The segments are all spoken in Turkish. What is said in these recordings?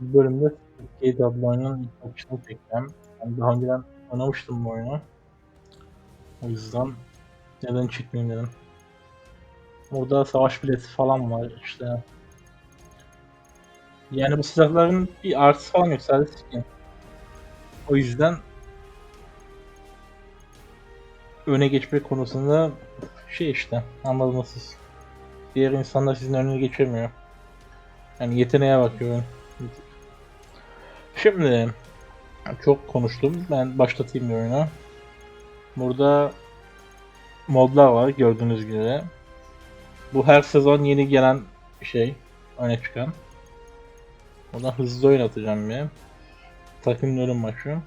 Bu bölümde oyunun ilk bakışını çekeceğim. Ben daha önceden oynamıştım bu oyunu. O yüzden neden çıkmayayım dedim. Burada savaş bileti falan var işte. Yani bu silahların bir artısı falan yok sadece skin. O yüzden öne geçmek konusunda şey işte anladınız siz. Diğer insanlar sizin önüne geçemiyor. Yani yeteneğe bakıyorum. Şimdi çok konuştum. Ben başlatayım bir oyunu. Burada modlar var gördüğünüz gibi. Bu her sezon yeni gelen şey. Öne çıkan. Oradan hızlı oynatacağım bir. Takım ölüm maçı.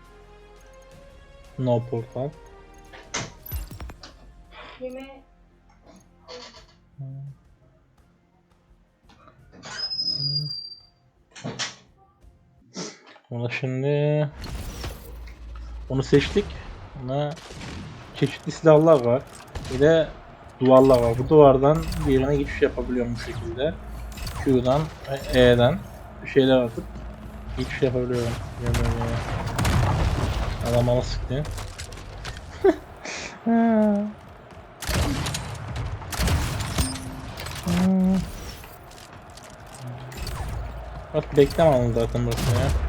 No portal. Yemeğe Ona şimdi onu seçtik. Ona çeşitli silahlar var. Bir de duvarlar var. Bu duvardan diğerine geçiş yapabiliyorum bu şekilde. Q'dan ve E'den bir şeyler atıp geçiş yapabiliyorum. Adam bana sıktı. Bak beklemem zaten burası ya.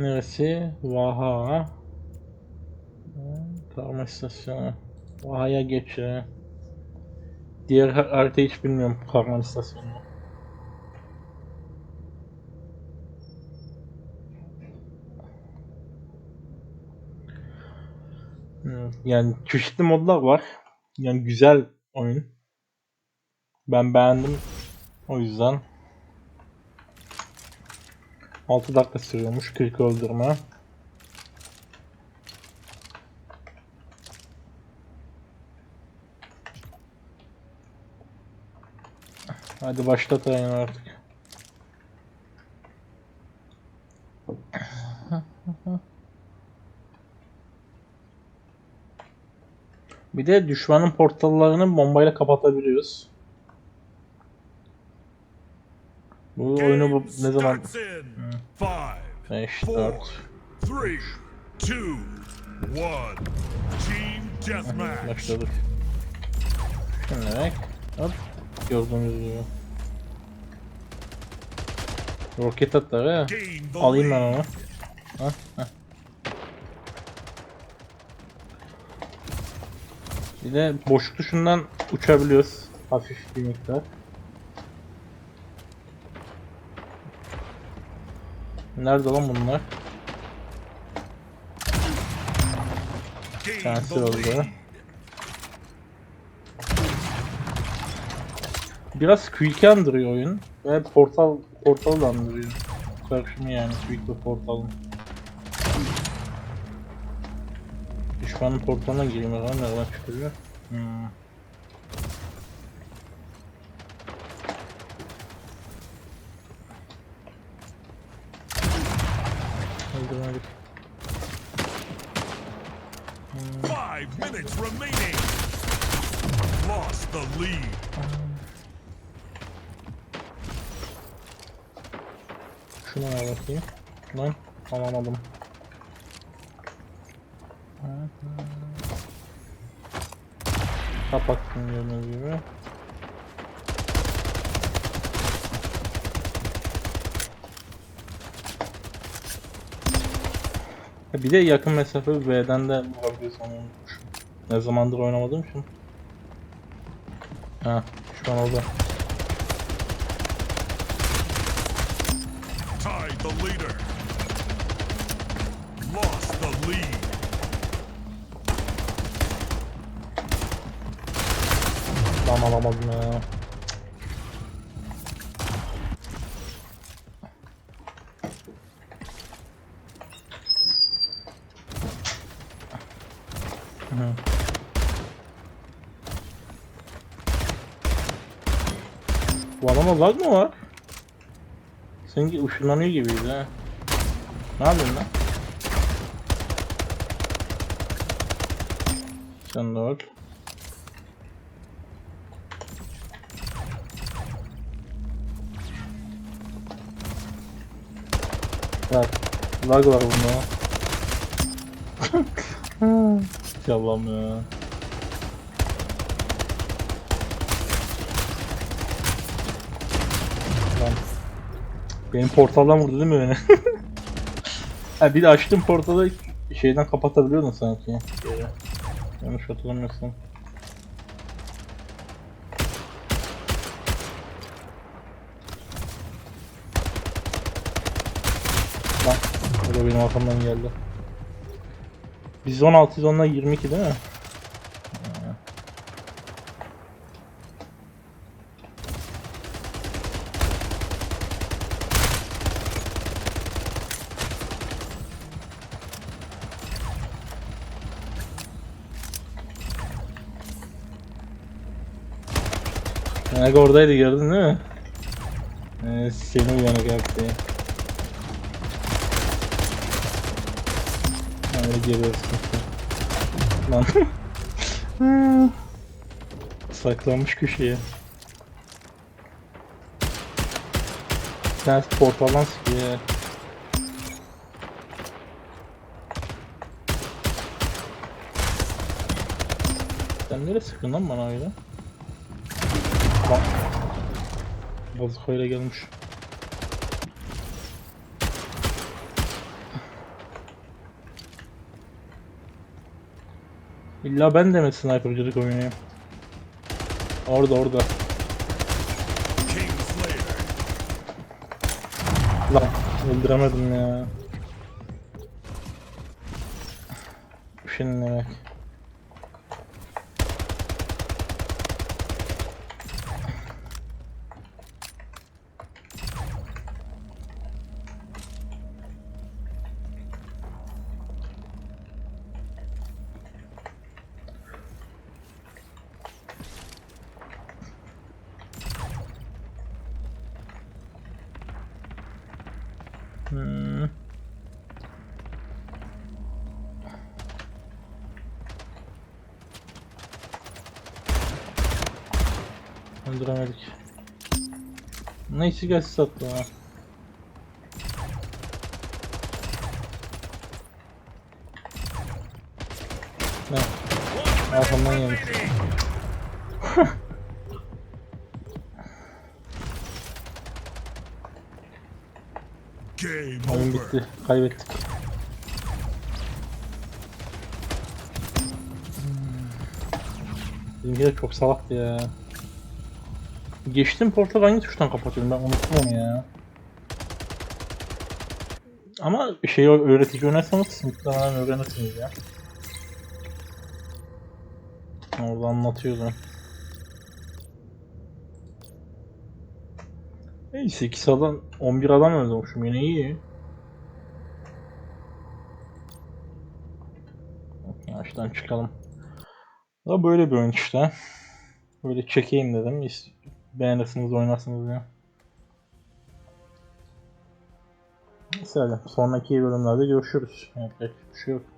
Neresi? Vaha. Karma istasyonu. Vaha'ya geç ya. Diğer har- haritayı hiç bilmiyorum karma istasyonunu. Hmm, Yani çeşitli modlar var. Yani güzel oyun. Ben beğendim. O yüzden 6 dakika sürüyormuş 40 öldürme. Hadi başlatayım artık. Bir de düşmanın portallarını bombayla kapatabiliyoruz. Bu oyunu bu ne zaman? Starts in five, 5, four, 4. three, two, one. Team deathmatch. Başladık. Şimdi hop gördüğünüz gibi. Roket atları alayım ben onu. Ha, ha. Bir de boşluk tuşundan uçabiliyoruz. Hafif bir miktar. Nerede lan bunlar? The oldu. Biraz Quick'i andırıyor oyun. Ve portal portal da andırıyor. Karışımı yani Quick ve portalın. Düşmanın portalına gireyim o zaman nereden çıkıyor? Hmm. Remaining. Lost the lead. Şunu al bakayım. Lan alamadım. Kapattım gördüğünüz gibi. Bir de yakın mesafe V'den de vurabiliyorsun onu. Ne zamandır oynamadığım için. Ha, şu an oldu. Tied the leader. Lost the lead. Lan alamadım ya. Hı. Bu adama lag mı var? Sanki ışınlanıyor gibiydi ha. Ne yapıyorsun lan? Sen de öl. Bak. Lag var bunda. Yalan ya. Lan. Benim portaldan vurdu değil mi beni? ha bir de açtım portalı şeyden kapatabiliyordun sanki. Yeri. Yanlış hatırlamıyorsam. Lan o da benim arkamdan geldi. Biz 16 onlar 22 değil mi? Ayak oradaydı gördün değil mi? Ee, seni uyanık yaptı ya. Öyle geliyorsun. Lan. Saklanmış köşeye. Bir tanesi portaldan sıkıyor. Sen nereye sıkın lan bana öyle? Lan. Bazukoyla gelmiş. İlla ben de mi snipercılık oynayayım? Orada orada. Lan öldüremedim ya. Şimdi Hmm. Öldüremedik. Neyse gel sattı ha. Ne? Arkamdan gelmiş. Oyun bitti. Kaybettik. Bizimki de çok salaktı ya. Geçtim portal hangi tuştan kapatıyorum ben unuttum onu ya. Ama şey öğretici oynarsanız muhtemelen öğrenirsiniz ya. Orada anlatıyordu. Neyse 2 adam 11 adam öldürmüşüm yine iyi. Yavaştan çıkalım. Da böyle bir oyun işte. Böyle çekeyim dedim. Beğenirsiniz oynarsınız ya. Neyse. Sonraki bölümlerde görüşürüz. Yapacak bir şey yok.